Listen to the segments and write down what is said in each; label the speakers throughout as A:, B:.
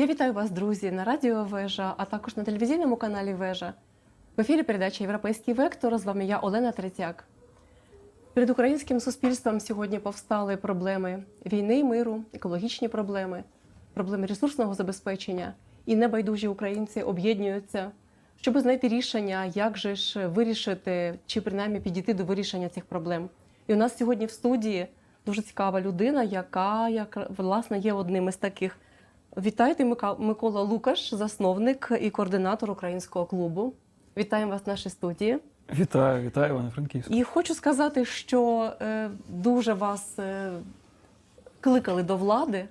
A: Я вітаю вас, друзі, на радіо Вежа, а також на телевізійному каналі Вежа. В ефірі передача Європейський вектор. З вами я Олена Третяк. Перед українським суспільством сьогодні повстали проблеми війни, миру, екологічні проблеми, проблеми ресурсного забезпечення. І небайдужі українці об'єднуються, щоб знайти рішення, як же ж вирішити чи принаймні підійти до вирішення цих проблем. І у нас сьогодні в студії дуже цікава людина, яка як власне є одним із таких. Вітайте, Микола Лукаш, засновник і координатор українського клубу. Вітаємо вас в нашій студії.
B: Вітаю, вітаю, Іване Франківську.
A: І хочу сказати, що е, дуже вас е, кликали до влади,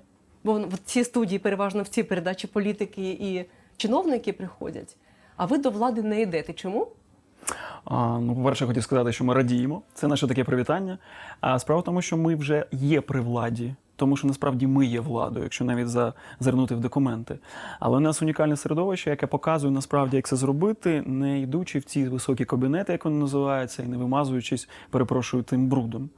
A: бо в цій студії переважно в цій передачі політики і чиновники приходять. А ви до влади не йдете. Чому?
B: А, ну, по-перше, хотів сказати, що ми радіємо. Це наше таке привітання. А справа в тому, що ми вже є при владі. Тому що насправді ми є владою, якщо навіть зазирнути в документи. Але у нас унікальне середовище, яке показує насправді, як це зробити, не йдучи в ці високі кабінети, як вони називаються, і не вимазуючись, перепрошую, тим брудом.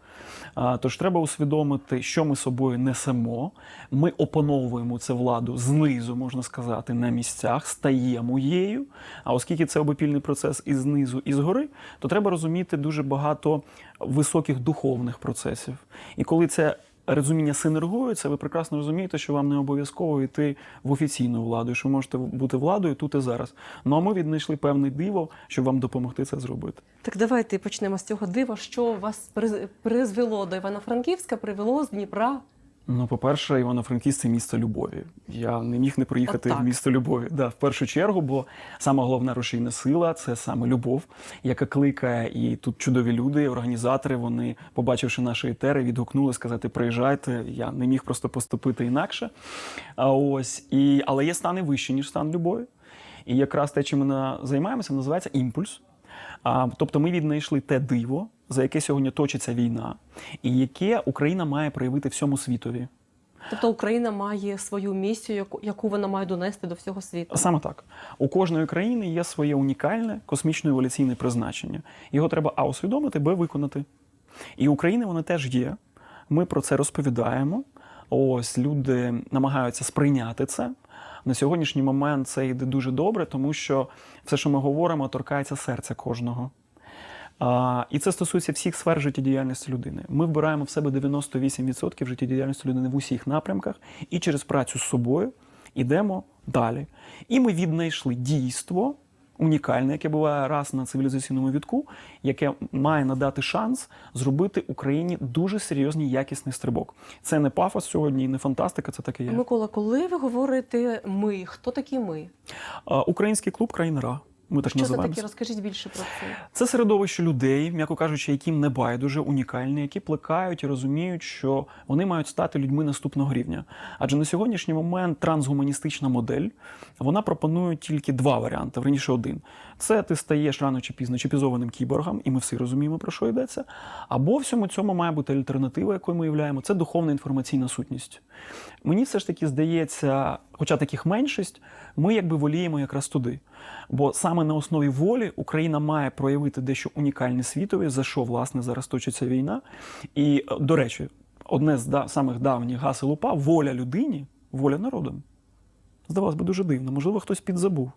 B: Тож треба усвідомити, що ми собою несемо. Ми опановуємо це владу знизу, можна сказати, на місцях, стаємо її. А оскільки це обопільний процес і знизу, і згори, то треба розуміти дуже багато високих духовних процесів. І коли це розуміння синергується, ви прекрасно розумієте, що вам не обов'язково йти в офіційну владу, що ви можете бути владою тут і зараз. Ну а ми віднайшли певне диво, щоб вам допомогти це зробити.
A: Так давайте почнемо з цього дива. Що вас приз- призвело до Івано-Франківська, привело з Дніпра?
B: Ну, по-перше, Івано-Франківськ це місто любові. Я не міг не приїхати
A: От
B: в місто любові. Да, в першу чергу, бо сама головна рушійна сила це саме любов, яка кликає, і тут чудові люди, організатори. Вони, побачивши наші етери, відгукнули сказати: приїжджайте. Я не міг просто поступити інакше. А ось і але є стани вищі, ніж стан любові. І якраз те, чим ми займаємося, називається імпульс. А, тобто ми віднайшли те диво, за яке сьогодні точиться війна, і яке Україна має проявити всьому світові.
A: Тобто Україна має свою місію, яку, яку вона має донести до всього світу.
B: Саме так. У кожної країни є своє унікальне космічно-еволюційне призначення. Його треба А усвідомити, Б виконати. І України вони теж є. Ми про це розповідаємо. Ось люди намагаються сприйняти це. На сьогоднішній момент це йде дуже добре, тому що все, що ми говоримо, торкається серця кожного. А, і це стосується всіх сфер життєдіяльності людини. Ми вбираємо в себе 98% життєдіяльності людини в усіх напрямках, і через працю з собою йдемо далі. І ми віднайшли дійство унікальне, яке буває раз на цивілізаційному вітку, яке має надати шанс зробити Україні дуже серйозний якісний стрибок. Це не пафос сьогодні, не фантастика, це таке є.
A: Микола, коли ви говорите ми, хто такі ми?
B: А, Український клуб країна Ра. Ми так
A: Що це таке? Розкажіть більше про це.
B: Це середовище людей, м'яко кажучи, яким не байдуже унікальні, які плекають і розуміють, що вони мають стати людьми наступного рівня. Адже на сьогоднішній момент трансгуманістична модель вона пропонує тільки два варіанти, верніше один. Це ти стаєш рано чи пізно чіпізованим кіборгом, і ми всі розуміємо, про що йдеться. Або всьому цьому має бути альтернатива, якою ми являємо, це духовна інформаційна сутність. Мені все ж таки здається, хоча таких меншість, ми якби воліємо якраз туди. Бо саме на основі волі Україна має проявити дещо унікальне світові, за що власне зараз точиться війна. І е, до речі, одне з да- самих давніх гасел УПА воля людині, воля народом. Здавалось би, дуже дивно, можливо, хтось підзабув.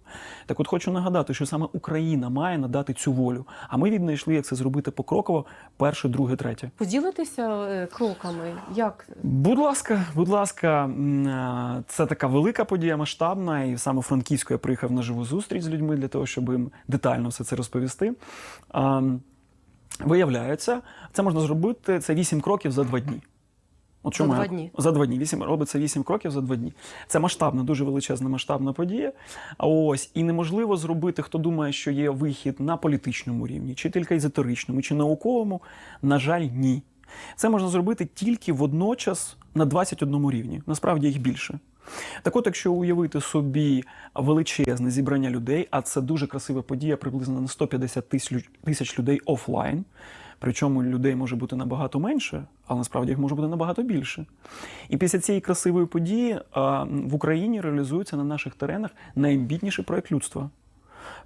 B: Так от хочу нагадати, що саме Україна має надати цю волю. А ми віднайшли, як це зробити покроково, перше, друге, третє.
A: Поділитися е, кроками. Як
B: Будь ласка, будь ласка, е, це така велика подія, масштабна, і саме Франківську я приїхав на живу зустріч з людьми для того, щоб їм детально все це розповісти. Виявляється, це можна зробити це 8 кроків за два дні. От
A: За два дні?
B: За два дні. Вісім робиться 8 кроків за два дні. Це масштабна, дуже величезна масштабна подія. А ось і неможливо зробити, хто думає, що є вихід на політичному рівні, чи тільки езотеричному, чи науковому. На жаль, ні. Це можна зробити тільки водночас на 21 рівні. Насправді їх більше. Так от, якщо уявити собі величезне зібрання людей, а це дуже красива подія, приблизно на 150 тисяч тисяч людей офлайн. Причому людей може бути набагато менше, але насправді їх може бути набагато більше. І після цієї красивої події в Україні реалізується на наших теренах найамбітніший проект людства.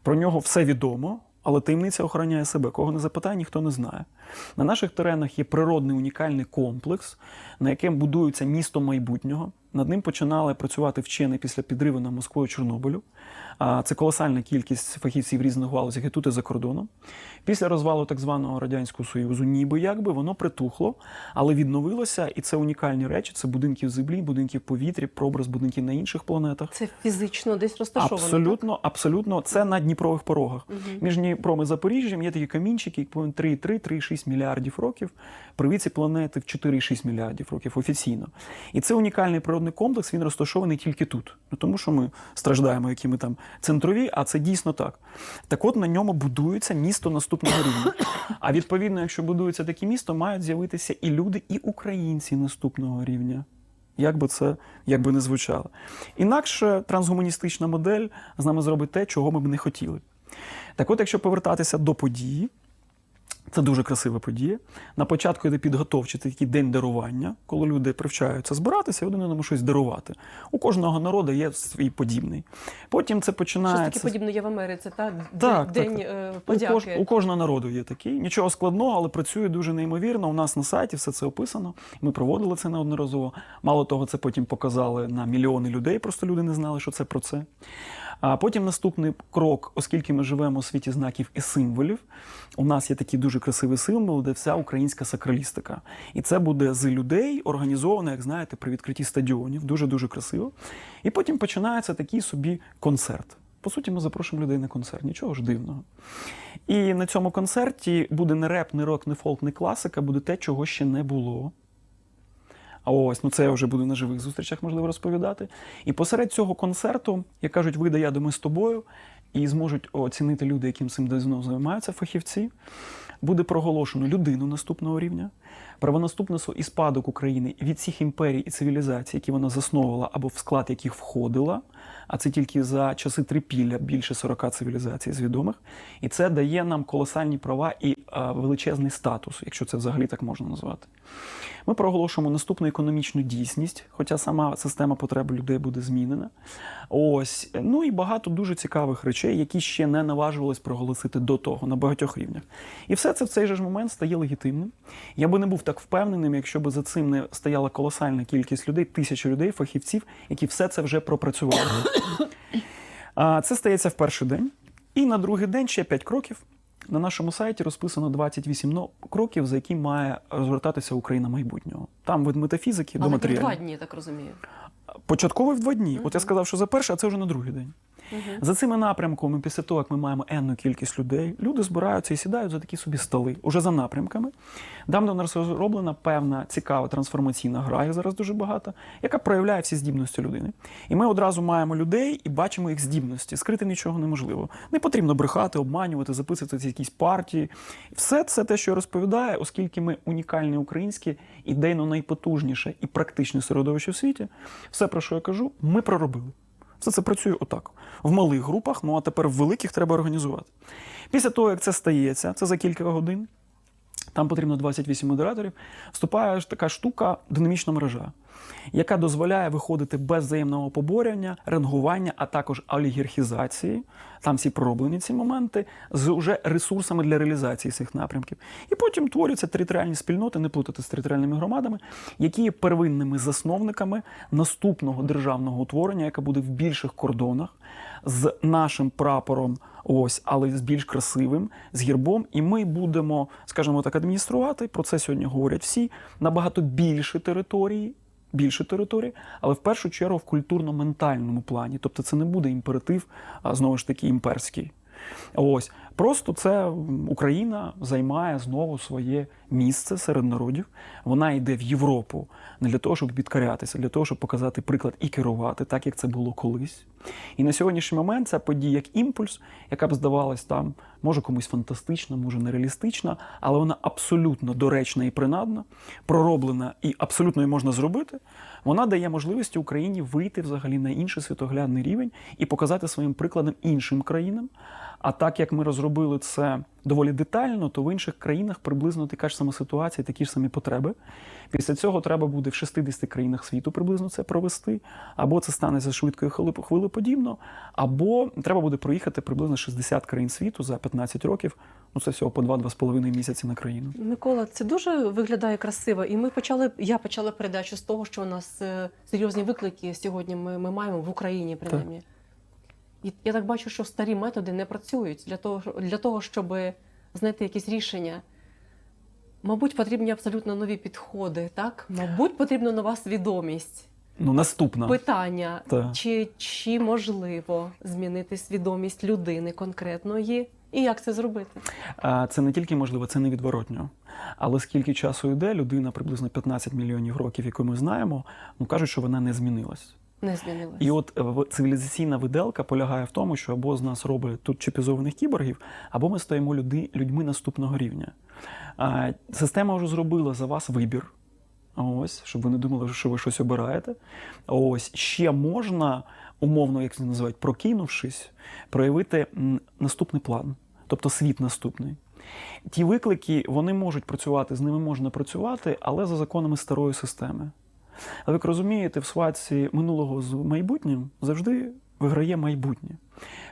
B: Про нього все відомо, але таємниця охороняє себе. Кого не запитає, ніхто не знає. На наших теренах є природний унікальний комплекс, на яким будується місто майбутнього. Над ним починали працювати вчені після підриву на Москвою Чорнобилю. Це колосальна кількість фахівців різних галузях і тут і за кордоном. Після розвалу так званого Радянського Союзу, ніби якби воно притухло, але відновилося, і це унікальні речі: це будинки в землі, будинки в повітрі, прообраз будинків на інших планетах.
A: Це фізично десь розташовано.
B: Абсолютно, абсолютно. Це на Дніпрових порогах.
A: Мгм.
B: Між Дніпром і Запоріжжям є такі камінчики, які повинні 3,3-3,6 мільярдів років. При ці планети в 4,6 мільярдів років офіційно. І це унікальний природний комплекс, він розташований тільки тут. Ну тому що ми страждаємо, які ми там центрові, а це дійсно так. Так от на ньому будується місто наступного рівня. А відповідно, якщо будується таке місто, мають з'явитися і люди, і українці наступного рівня. Як би це як би не звучало. Інакше трансгуманістична модель з нами зробить те, чого ми б не хотіли. Так от, якщо повертатися до події, це дуже красива подія. На початку йде підготовчий такий день дарування, коли люди привчаються збиратися і один одному щось дарувати. У кожного народу є свій подібний. Потім це
A: Щось таке подібне є в Америці, та?
B: Так,
A: День
B: так,
A: е,
B: У,
A: подяки.
B: кож, у кожного народу є такий. Нічого складного, але працює дуже неймовірно. У нас на сайті все це описано. Ми проводили це неодноразово. Мало того, це потім показали на мільйони людей. Просто люди не знали, що це про це. А потім наступний крок, оскільки ми живемо у світі знаків і символів. У нас є такий дуже красивий символ, де вся українська сакралістика. І це буде з людей організовано, як знаєте, при відкритті стадіонів. Дуже дуже красиво. І потім починається такий собі концерт. По суті, ми запрошуємо людей на концерт, нічого ж дивного. І на цьому концерті буде не реп, не рок, не фолк, не класика, буде те, чого ще не було. А ось, ну це я вже буду на живих зустрічах, можливо, розповідати. І посеред цього концерту, як кажуть, вийде я ми з тобою, і зможуть оцінити люди, яким цим давно займаються фахівці. Буде проголошено людину наступного рівня, правонаступництво і спадок України від всіх імперій і цивілізацій, які вона засновувала або в склад яких входила. А це тільки за часи трипілля більше 40 цивілізацій з відомих. І це дає нам колосальні права і а, величезний статус, якщо це взагалі так можна назвати. Ми проголошуємо наступну економічну дійсність, хоча сама система потреб людей буде змінена. Ось, ну і багато дуже цікавих речей, які ще не наважувались проголосити до того на багатьох рівнях. І все це в цей же ж момент стає легітимним. Я би не був так впевненим, якщо б за цим не стояла колосальна кількість людей, тисячі людей, фахівців, які все це вже пропрацювали. Це стається в перший день. І на другий день ще 5 кроків. На нашому сайті розписано 28 кроків, за які має розвертатися Україна майбутнього. Там від метафізики до
A: Але в два дні, я так розумію.
B: Початково в два дні. От я сказав, що за перший, а це вже на другий день.
A: Угу.
B: За цими напрямками, після того, як ми маємо енну кількість людей, люди збираються і сідають за такі собі столи, уже за напрямками. До нас розроблена певна цікава трансформаційна гра, їх зараз дуже багато, яка проявляє всі здібності людини. І ми одразу маємо людей і бачимо їх здібності. Скрити нічого неможливо. Не потрібно брехати, обманювати, записувати якісь партії. Все це те, що я розповідаю, оскільки ми унікальні українські, ідейно найпотужніше і практичне середовище в світі. Все, про що я кажу, ми проробили. Все це працює отак. В малих групах, ну а тепер в великих треба організувати. Після того, як це стається, це за кілька годин, там потрібно 28 модераторів, вступає така штука, динамічна мережа, яка дозволяє виходити без взаємного поборювання, ренгування, а також олігархізації. Там всі пророблені ці моменти з уже ресурсами для реалізації цих напрямків. І потім творяться територіальні спільноти, не плутати з територіальними громадами, які є первинними засновниками наступного державного утворення, яке буде в більших кордонах з нашим прапором, ось, але з більш красивим, з гербом. І ми будемо, скажімо так, адмініструвати. Про це сьогодні говорять всі набагато більше території. Більше території, але в першу чергу в культурно-ментальному плані. Тобто це не буде імператив, а знову ж таки імперський. Ось просто це Україна займає знову своє місце серед народів. Вона йде в Європу не для того, щоб підкорятися, для того, щоб показати приклад і керувати, так як це було колись. І на сьогоднішній момент ця подія як імпульс, яка б здавалась там, може комусь фантастична, може нереалістична, але вона абсолютно доречна і принадна, пророблена і абсолютно її можна зробити. Вона дає можливості Україні вийти взагалі на інший світоглядний рівень і показати своїм прикладом іншим країнам. А так як ми розробили це доволі детально, то в інших країнах приблизно така ж сама ситуація, такі ж самі потреби. Після цього треба буде в 60 країнах світу приблизно це провести, або це станеться швидко і хвилеп- хвилеподібно, або треба буде проїхати приблизно 60 країн світу за 15 років. Ну це всього по 2-2,5 місяці на країну.
A: Микола, це дуже виглядає красиво. І ми почали. Я почала передачу з того, що у нас е, серйозні виклики сьогодні ми, ми маємо в Україні, принаймні. І я так бачу, що старі методи не працюють для того, для того, щоб знайти якісь рішення. Мабуть, потрібні абсолютно нові підходи, так? Мабуть, потрібна нова свідомість.
B: Ну, наступна.
A: Питання,
B: Так.
A: чи, чи можливо змінити свідомість людини конкретної, і як це зробити?
B: Це не тільки можливо, це невідворотньо. Але скільки часу йде, людина приблизно 15 мільйонів років, яку ми знаємо, ну кажуть, що вона не змінилась.
A: Не змінилося.
B: І от е, цивілізаційна виделка полягає в тому, що або з нас робить тут чіпізованих кіборгів, або ми стаємо люди, людьми наступного рівня. А, система вже зробила за вас вибір. Ось, щоб ви не думали, що ви щось обираєте. Ось ще можна, умовно, як це називають, прокинувшись, проявити наступний план, тобто світ наступний. Ті виклики вони можуть працювати, з ними можна працювати, але за законами старої системи. Але як розумієте, в сватці минулого з майбутнім завжди виграє майбутнє.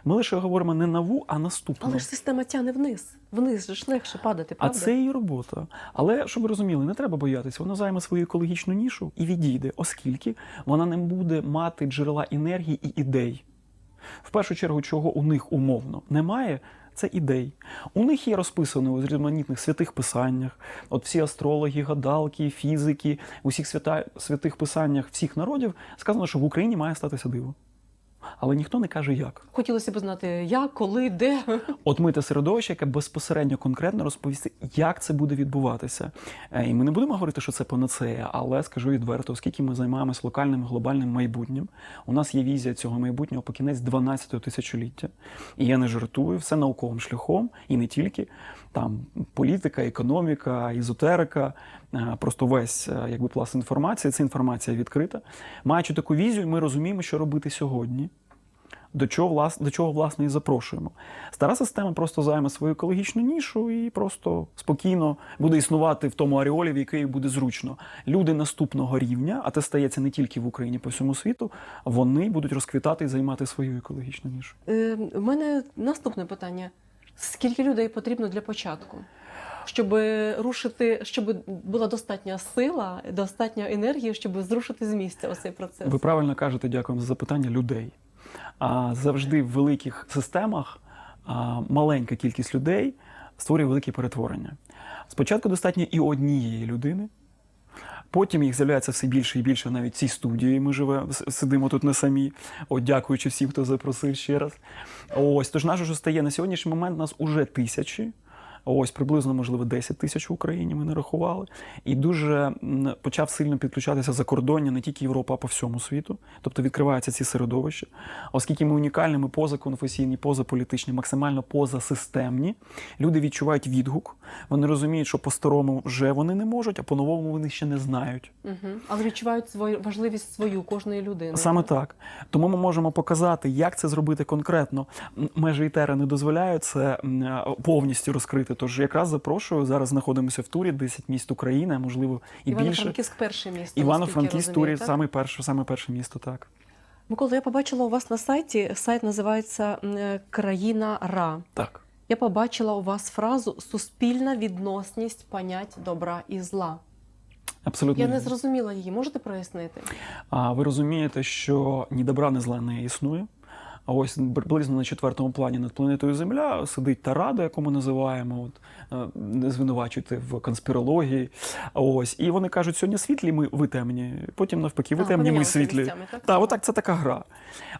B: Ми лише говоримо не нову, а наступну.
A: Але ж система тягне вниз. Вниз же ж легше падати,
B: А це її робота. Але щоб ви розуміли, не треба боятися. Вона займе свою екологічну нішу і відійде, оскільки вона не буде мати джерела енергії і ідей. В першу чергу, чого у них умовно немає, це ідей. У них є розписано у різноманітних святих писаннях. От всі астрологи, гадалки, фізики, у всіх свята, святих писаннях всіх народів сказано, що в Україні має статися диво. Але ніхто не каже як.
A: Хотілося б знати, як, коли, де.
B: От ми те середовище, яке безпосередньо конкретно розповісти, як це буде відбуватися. Е, І ми не будемо говорити, що це панацея, але скажу відверто, оскільки ми займаємося локальним глобальним майбутнім, у нас є візія цього майбутнього по кінець 12-го тисячоліття. І я не жартую, все науковим шляхом, і не тільки там політика, економіка, ізотерика, е, просто весь е, якби пласт інформації. Ця інформація відкрита. Маючи таку візію, ми розуміємо, що робити сьогодні до чого, влас- до чого власне і запрошуємо. Стара система просто займе свою екологічну нішу і просто спокійно буде існувати в тому аріолі, в який буде зручно. Люди наступного рівня, а це стається не тільки в Україні, по всьому світу, вони будуть розквітати і займати свою екологічну нішу.
A: Е, У мене наступне питання: скільки людей потрібно для початку? Щоб рушити, щоб була достатня сила, достатньо енергії, щоб зрушити з місця оцей процес.
B: Ви правильно кажете, дякуємо за запитання людей. А завжди в великих системах маленька кількість людей створює великі перетворення. Спочатку достатньо і однієї людини. Потім їх з'являється все більше і більше навіть в цій студії. Ми живемо, сидимо тут не самі. От, дякуючи всім, хто запросив ще раз. Ось, тож наш уже стає на сьогоднішній момент, нас уже тисячі. Ось приблизно, можливо, 10 тисяч в Україні ми нарахували. І дуже почав сильно підключатися закордоння не тільки Європа, а по всьому світу. Тобто відкриваються ці середовища. Оскільки ми унікальні, ми позаконфесійні, позаполітичні, максимально позасистемні. Люди відчувають відгук. Вони розуміють, що по-старому вже вони не можуть, а по-новому вони ще не знають.
A: Угу. Але відчувають свою важливість свою кожної людини.
B: Саме так. Тому ми можемо показати, як це зробити конкретно. Межі ІТЕРа не дозволяють це повністю розкрити. Тож якраз запрошую. Зараз знаходимося в турі 10 міст України, а можливо і більше.
A: Івано-Франківськ перше місто.
B: Івано-Франківськ турі саме перше, саме перше місто. Так
A: Микола, я побачила у вас на сайті. Сайт називається е, Країна Ра.
B: так.
A: Я побачила у вас фразу суспільна відносність понять добра і зла.
B: Абсолютно.
A: Я не зрозуміла її. Можете прояснити?
B: А ви розумієте, що ні добра, ні зла не існує. А ось приблизно на четвертому плані над планетою Земля сидить та рада, яку ми називаємо, от, е, не звинувачуйте в конспірології. Ось, і вони кажуть, сьогодні світлі, ми ви темні, потім навпаки, ви
A: А,
B: темні, ми світлі.
A: місцями, так?
B: Так, отак це така гра.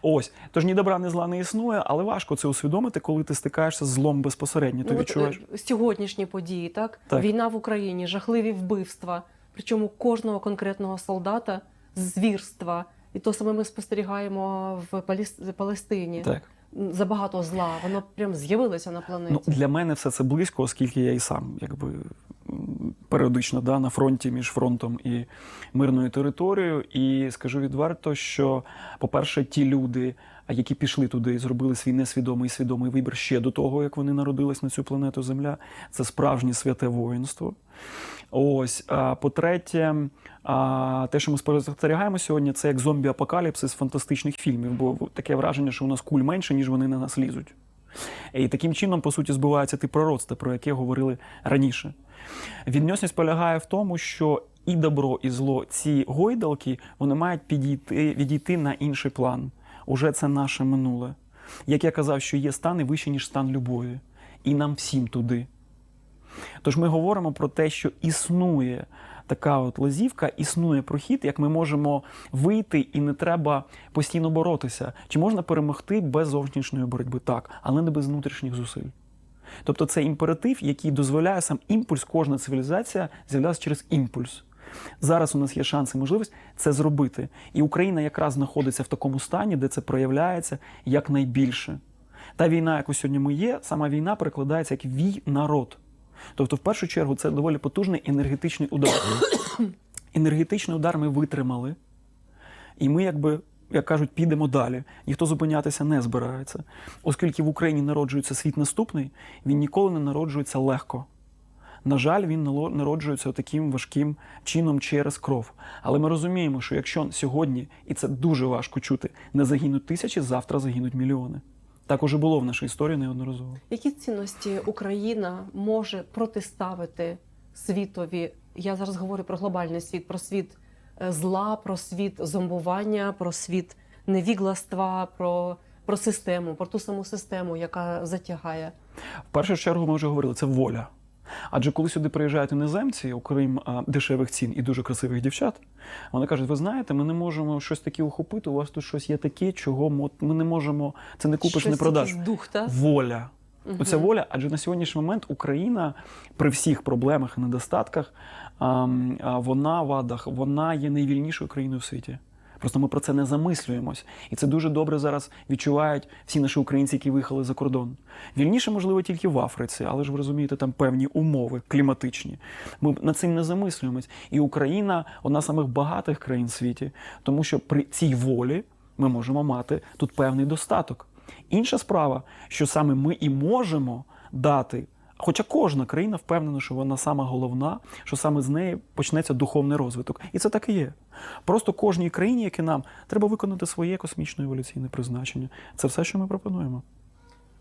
B: Ось. Тож ні добра, ні зла не існує, але важко це усвідомити, коли ти стикаєшся з злом безпосередньо. Ти
A: Ну,
B: відчуваєш.
A: е, сьогоднішні події, так?
B: Так.
A: Війна в Україні, жахливі вбивства. Причому кожного конкретного солдата звірства. І то саме ми спостерігаємо в Палестині.
B: Так.
A: Забагато зла. Воно прям з'явилося на планеті.
B: Ну, для мене все це близько, оскільки я і сам якби періодично да, на фронті між фронтом і мирною територією. І скажу відверто, що, по-перше, ті люди, які пішли туди і зробили свій несвідомий і свідомий вибір ще до того, як вони народились на цю планету Земля, це справжнє святе воїнство. Ось, а по-третє, те, що ми спостерігаємо сьогодні, це як зомбі-апокаліпсис фантастичних фільмів, бо таке враження, що у нас куль менше, ніж вони на нас лізуть. І таким чином, по суті, збивається ті пророцтва, про яке говорили раніше. Відносність полягає в тому, що і добро, і зло, ці гойдалки, вони мають підійти, відійти на інший план. Уже це наше минуле. Як я казав, що є стани вище, ніж стан любові. І нам всім туди. Тож ми говоримо про те, що існує така от лазівка, існує прохід, як ми можемо вийти і не треба постійно боротися. Чи можна перемогти без зовнішньої боротьби? Так, але не без внутрішніх зусиль. Тобто це імператив, який дозволяє сам імпульс, кожна цивілізація з'являлася через імпульс. Зараз у нас є шанс і можливість це зробити. І Україна якраз знаходиться в такому стані, де це проявляється якнайбільше. Та війна, яку сьогодні ми є, сама війна перекладається як вій народ. Тобто, в першу чергу, це доволі потужний енергетичний удар. енергетичний удар ми витримали, і ми, якби, як кажуть, підемо далі. Ніхто зупинятися не збирається. Оскільки в Україні народжується світ наступний, він ніколи не народжується легко. На жаль, він народжується таким важким чином через кров. Але ми розуміємо, що якщо сьогодні, і це дуже важко чути, не загинуть тисячі, завтра загинуть мільйони. Так уже було в нашій історії неодноразово.
A: Які цінності Україна може протиставити світові? Я зараз говорю про глобальний світ, про світ зла, про світ зомбування, про світ невігластва, про, про систему, про ту саму систему, яка затягає.
B: В першу чергу ми вже говорили, це воля. Адже коли сюди приїжджають іноземці, окрім а, дешевих цін і дуже красивих дівчат, вони кажуть: ви знаєте, ми не можемо щось таке ухопити, у вас тут щось є таке, чого ми не можемо, це не купиш,
A: Щось
B: не продаш.
A: дух, та?
B: Воля.
A: Мгм.
B: Оця воля, адже на сьогоднішній момент Україна при всіх проблемах і недостатках, вона в вадах, вона є найвільнішою країною в світі. Просто ми про це не замислюємось. І це дуже добре зараз відчувають всі наші українці, які виїхали за кордон. Вільніше, можливо, тільки в Африці, але ж ви розумієте, там певні умови кліматичні. Ми над цим не замислюємось. І Україна одна з самих багатих країн в світі, тому що при цій волі ми можемо мати тут певний достаток. Інша справа, що саме ми і можемо дати. Хоча кожна країна впевнена, що вона сама головна, що саме з неї почнеться духовний розвиток. І це так і є. Просто кожній країні, як і нам, треба виконати своє космічне еволюційне призначення. Це все, що ми пропонуємо.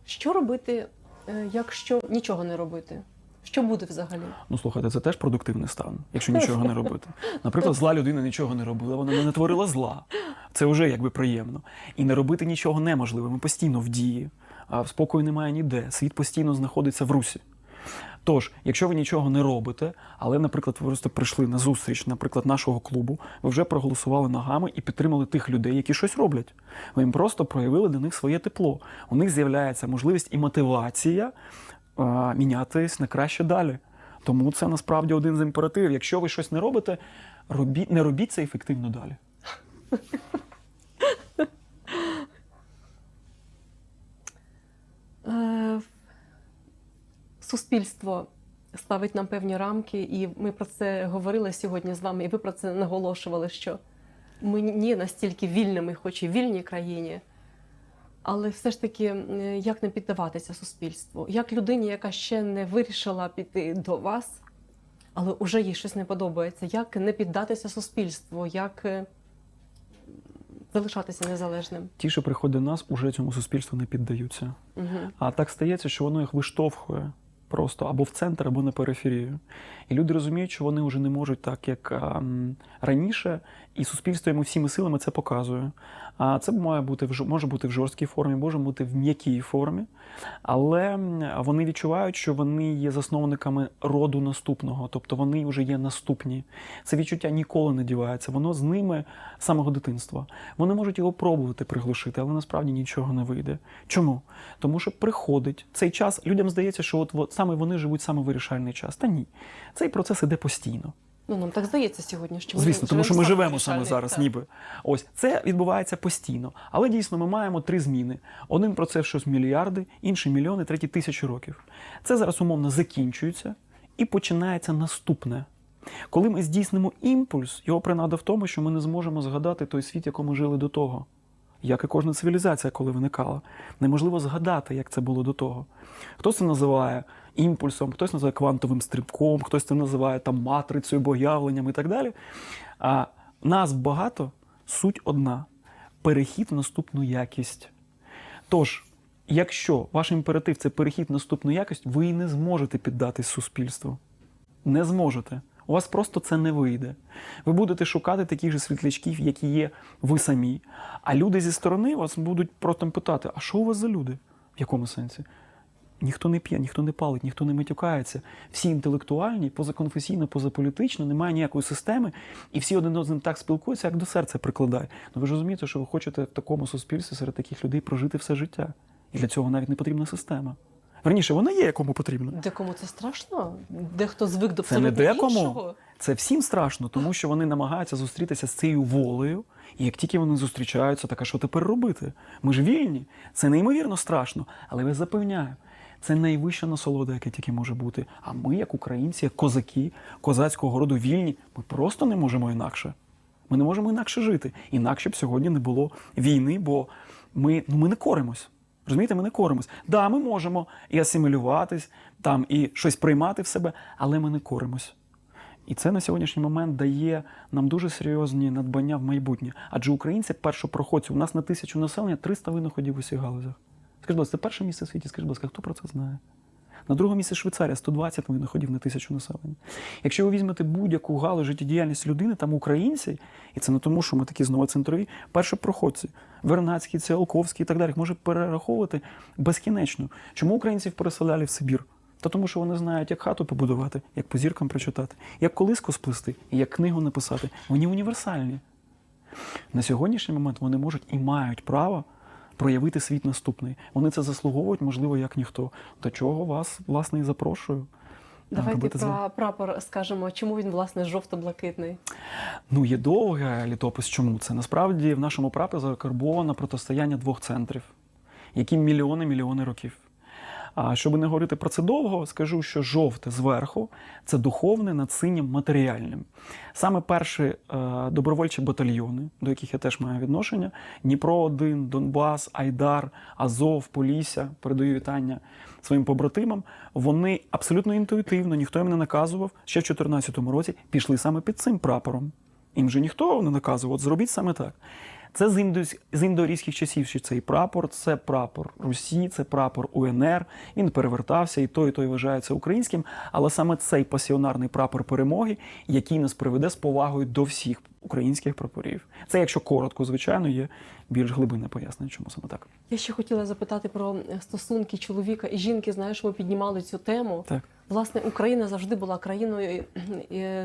A: Що робити, е, якщо нічого не робити? Що буде взагалі?
B: Ну, слухайте, це теж продуктивний стан, якщо нічого не робити. Наприклад, зла людина нічого не робила, вона не творила зла. Це вже якби приємно. І не робити нічого неможливо. Ми постійно в дії, а спокою немає ніде. Світ постійно знаходиться в русі. Тож, якщо ви нічого не робите, але, наприклад, ви просто прийшли на зустріч, наприклад, нашого клубу, ви вже проголосували ногами і підтримали тих людей, які щось роблять. Ви їм просто проявили до них своє тепло. У них з'являється можливість і мотивація а, мінятись на краще далі. Тому це насправді один з імперативів. Якщо ви щось не робите, робіть, не робіть це ефективно далі.
A: Суспільство ставить нам певні рамки, і ми про це говорили сьогодні з вами, і ви про це наголошували, що ми не настільки вільними, хоч і в вільній країні. Але все ж таки, е, як не піддаватися суспільству? Як людині, яка ще не вирішила піти до вас, але вже їй щось не подобається, як не піддатися суспільству, як е, залишатися незалежним?
B: Ті, що приходять до нас, уже цьому суспільству не піддаються.
A: Угу.
B: А так стається, що воно їх виштовхує просто або в центр, або на периферію. І люди розуміють, що вони вже не можуть так, як ем, раніше, і суспільство йому всіми силами це показує. А це має бути в може бути в жорсткій формі, може бути в м'якій формі, але вони відчувають, що вони є засновниками роду наступного, тобто вони вже є наступні. Це відчуття ніколи не дівається, воно з ними з самого дитинства. Вони можуть його пробувати приглушити, але насправді нічого не вийде. Чому? Тому що приходить цей час. Людям здається, що от, от саме вони живуть саме вирішальний час. Та ні, цей процес іде постійно.
A: Ну, нам так здається сьогодні, що ми
B: Звісно, тому що ми живемо саме зараз,
A: так.
B: ніби. Ось це відбувається постійно. Але дійсно ми маємо три зміни: один процес щось мільярди, інший мільйони, третій тисячі років. Це зараз умовно закінчується. І починається наступне. Коли ми здійснимо імпульс, його принада в тому, що ми не зможемо згадати той світ, в якому жили до того. Як і кожна цивілізація, коли виникала. Неможливо згадати, як це було до того. Хтось це називає імпульсом, хтось називає квантовим стрибком, хтось це називає там матрицею, богоявленням і так далі. А нас багато, суть одна перехід в наступну якість. Тож, якщо ваш імператив це перехід в наступну якість, ви і не зможете піддатись суспільству. Не зможете. У вас просто це не вийде. Ви будете шукати таких же світлячків, які є ви самі. А люди зі сторони вас будуть просто питати: а що у вас за люди? В якому сенсі? Ніхто не п'є, ніхто не палить, ніхто не матюкається. Всі інтелектуальні, позаконфесійно, позаполітично, немає ніякої системи, і всі один одним так спілкуються, як до серця прикладають. Ну ви ж розумієте, що ви хочете в такому суспільстві серед таких людей прожити все життя. І для цього навіть не потрібна система. Верніше, вона є, якому потрібно.
A: Декому це страшно? Дехто звик до
B: Це не декому.
A: іншого.
B: Це всім страшно, тому що вони намагаються зустрітися з цією волею. І як тільки вони зустрічаються, так а що тепер робити? Ми ж вільні. Це неймовірно страшно. Але я запевняю, це найвища насолода, яка тільки може бути. А ми, як українці, як козаки козацького роду вільні, ми просто не можемо інакше. Ми не можемо інакше жити. Інакше б сьогодні не було війни, бо ми, ну, ми не коримось. Розумієте, ми не коримось. Да, ми можемо і асимілюватись, там, і щось приймати в себе, але ми не коримось. І це на сьогоднішній момент дає нам дуже серйозні надбання в майбутнє. Адже українці першопроходці, у нас на тисячу населення 300 винаходів в усіх галузях. Скажіть, будь ласка, це перше місце в світі, скажіть, будь ласка, хто про це знає? На другому місці Швейцарія 120 винаходів на тисячу населення. Якщо ви візьмете будь-яку галузь життєдіяльності людини, там українці, і це не тому, що ми такі знову центрові, першопроходці, Вернацький, Ціолковський і так далі, їх може перераховувати безкінечно. Чому українців переселяли в Сибір? Та тому, що вони знають, як хату побудувати, як по зіркам прочитати, як колиску сплести, як книгу написати. Вони універсальні. На сьогоднішній момент вони можуть і мають право проявити світ наступний. Вони це заслуговують, можливо, як ніхто. До чого вас, власне, і запрошую.
A: Давайте про прапор скажемо, чому він власне жовто-блакитний.
B: Ну, є довга літопис. Чому це? Насправді в нашому прапорі закарбовано протистояння двох центрів, які мільйони-мільйони років. А щоб не говорити про це довго, скажу, що жовте зверху це духовне над синім матеріальним. Саме перші е, добровольчі батальйони, до яких я теж маю відношення: Дніпро 1 Донбас, Айдар, Азов, Полісся, передаю вітання своїм побратимам. Вони абсолютно інтуїтивно, ніхто їм не наказував, ще в 2014 році пішли саме під цим прапором. Їм же ніхто не наказував, от зробіть саме так. Це з, індус... з індоарійських часів ще цей прапор, це прапор Русі, це прапор УНР. Він перевертався, і той, і той вважається українським. Але саме цей пасіонарний прапор перемоги, який нас приведе з повагою до всіх українських прапорів. Це, якщо коротко, звичайно, є більш глибинне пояснення, чому саме так.
A: Я ще хотіла запитати про стосунки чоловіка і жінки. Знаєш, ми піднімали цю тему.
B: Так.
A: Власне, Україна завжди була країною,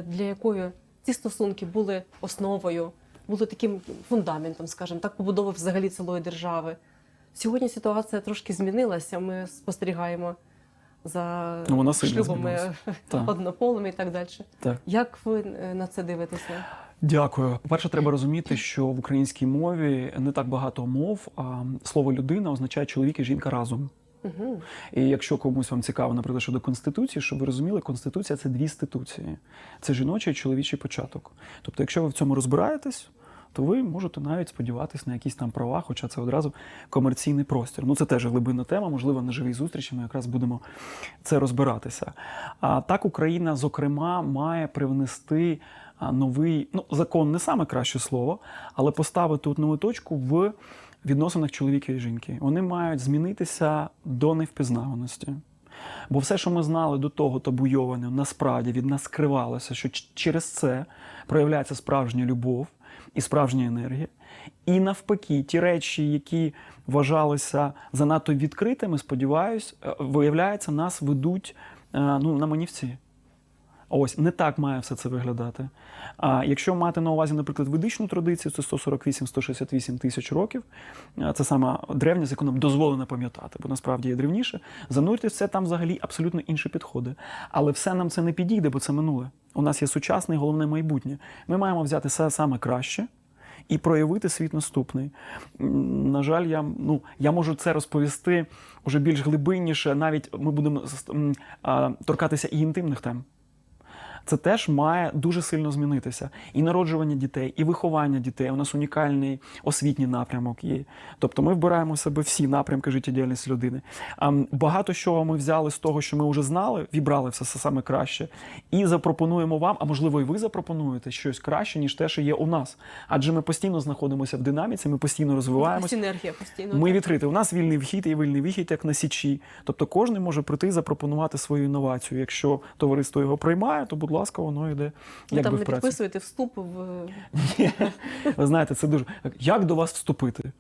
A: для якої ці стосунки були основою, були таким фундаментом, скажімо так, побудови взагалі цілої держави. Сьогодні ситуація трошки змінилася. Ми спостерігаємо за
B: Ну, вона
A: шлюбами однополими і так далі.
B: Так.
A: Як ви е, на це дивитеся?
B: Дякую. По-перше, треба розуміти, що в українській мові не так багато мов, а слово людина означає чоловік і жінка разом.
A: Угу.
B: І якщо комусь вам цікаво, наприклад, щодо конституції, щоб ви розуміли, конституція це дві ституції: це жіночий і чоловічий початок. Тобто, якщо ви в цьому розбираєтесь, то ви можете навіть сподіватися на якісь там права, хоча це одразу комерційний простір. Ну це теж глибинна тема. Можливо, на живій зустрічі ми якраз будемо це розбиратися. А так Україна, зокрема, має привнести новий ну закон не саме краще слово, але поставити нову точку в відносинах чоловіка і жінки. Вони мають змінитися до невпізнаваності. Бо все, що ми знали до того табуйоване, насправді від нас скривалося, що через це проявляється справжня любов і справжня енергія. І навпаки, ті речі, які вважалися занадто відкритими, сподіваюсь, е, виявляється, нас ведуть е, ну, на манівці. Ось не так має все це виглядати. А якщо мати на увазі, наприклад, ведичну традицію, це 148-168 тисяч років. Це саме древня, з яку нам дозволено пам'ятати, бо насправді є древніше. Зануритись в це там взагалі абсолютно інші підходи. Але все нам це не підійде, бо це минуле. У нас є сучасне і головне майбутнє. Ми маємо взяти все саме краще і проявити світ наступний. На жаль, я, ну, я можу це розповісти уже більш глибинніше. Навіть ми будемо а, торкатися і інтимних тем. Це теж має дуже сильно змінитися. І народжування дітей, і виховання дітей. У нас унікальний освітній напрямок є. Тобто ми вбираємо в себе всі напрямки життєдіяльності людини. Багато чого ми взяли з того, що ми вже знали, вібрали все саме краще, і запропонуємо вам, а можливо, і ви запропонуєте щось краще, ніж те, що є у нас. Адже ми постійно знаходимося в динаміці, ми постійно розвиваємося.
A: Синергія постійно.
B: Ми відкриті. У нас вільний вхід і вільний вихід, як на січі. Тобто кожен може прийти і запропонувати свою інновацію. Якщо товариство його приймає, то будь ласка, воно йде
A: Ви
B: якби
A: там
B: в
A: не
B: праці.
A: підписуєте вступ в
B: Ви знаєте, це дуже як до вас вступити?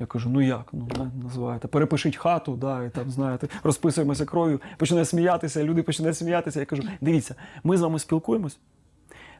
B: Я кажу, ну як? Ну називаєте. Перепишіть хату, да, і там знаєте, розписуємося кров'ю, починає сміятися, люди починають сміятися. Я кажу, дивіться, ми з вами спілкуємось.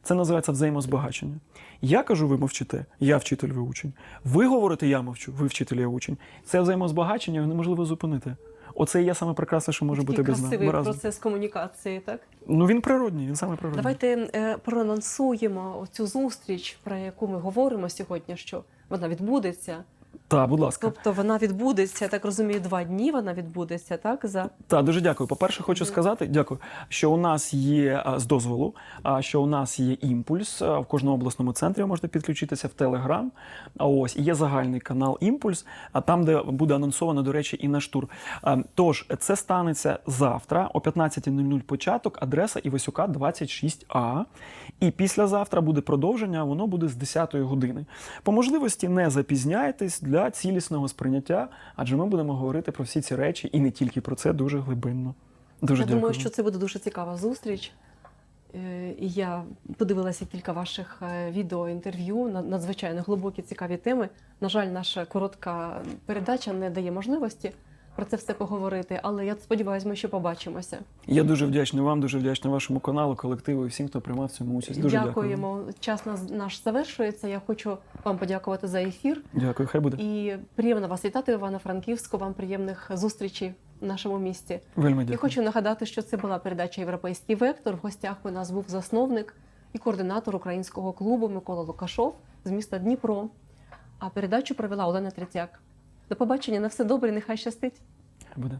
B: Це називається взаємозбагачення. Я кажу, ви мовчите, я вчитель, ви учень. Ви говорите, я мовчу, ви вчитель, я учень. Це взаємозбагачення неможливо зупинити. Оце і є саме прекрасне, що може бути
A: такий
B: без нас.
A: красивий
B: Ми разом.
A: процес комунікації, так?
B: Ну він природній, він саме природній.
A: Давайте е, проанонсуємо цю зустріч, про яку ми говоримо сьогодні, що вона відбудеться.
B: Так, будь ласка.
A: Тобто вона відбудеться, я так розумію, два дні вона відбудеться, так? За
B: Так, дуже дякую. По-перше, хочу сказати, дякую, що у нас є а, з дозволу, а, що у нас є імпульс а, в кожному обласному центрі. Ви можете підключитися в Телеграм. А ось і є загальний канал Імпульс, а там, де буде анонсовано, до речі, і наш тур. А, Тож це станеться завтра о 15.00 початок, адреса Івасюка 26А. І післязавтра буде продовження, воно буде з 10 години. По можливості не запізняйтесь для цілісного сприйняття, адже ми будемо говорити про всі ці речі і не тільки про це дуже глибинно. Дуже
A: я
B: дякую.
A: думаю, що це буде дуже цікава зустріч. Е, І я подивилася кілька ваших е, відео інтерв'ю на надзвичайно глибокі цікаві теми. На жаль, наша коротка передача не дає можливості про це все поговорити, але я сподіваюся, ми ще побачимося.
B: Я дуже вдячний вам, дуже вдячний вашому каналу, колективу і всім, хто приймав в цьому участь. Дуже дякую.
A: Дякуємо. Час нас- наш завершується. Я хочу вам подякувати за ефір.
B: Дякую, хай буде.
A: І приємно вас вітати, Івано-Франківську. Вам приємних зустрічей в нашому місті.
B: Вельми
A: Я хочу нагадати, що це була передача Європейський вектор. В гостях у нас був засновник і координатор українського клубу Микола Лукашов з міста Дніпро. А передачу провела Олена Третяк. До побачення на все добре, нехай щастить.
B: Буде.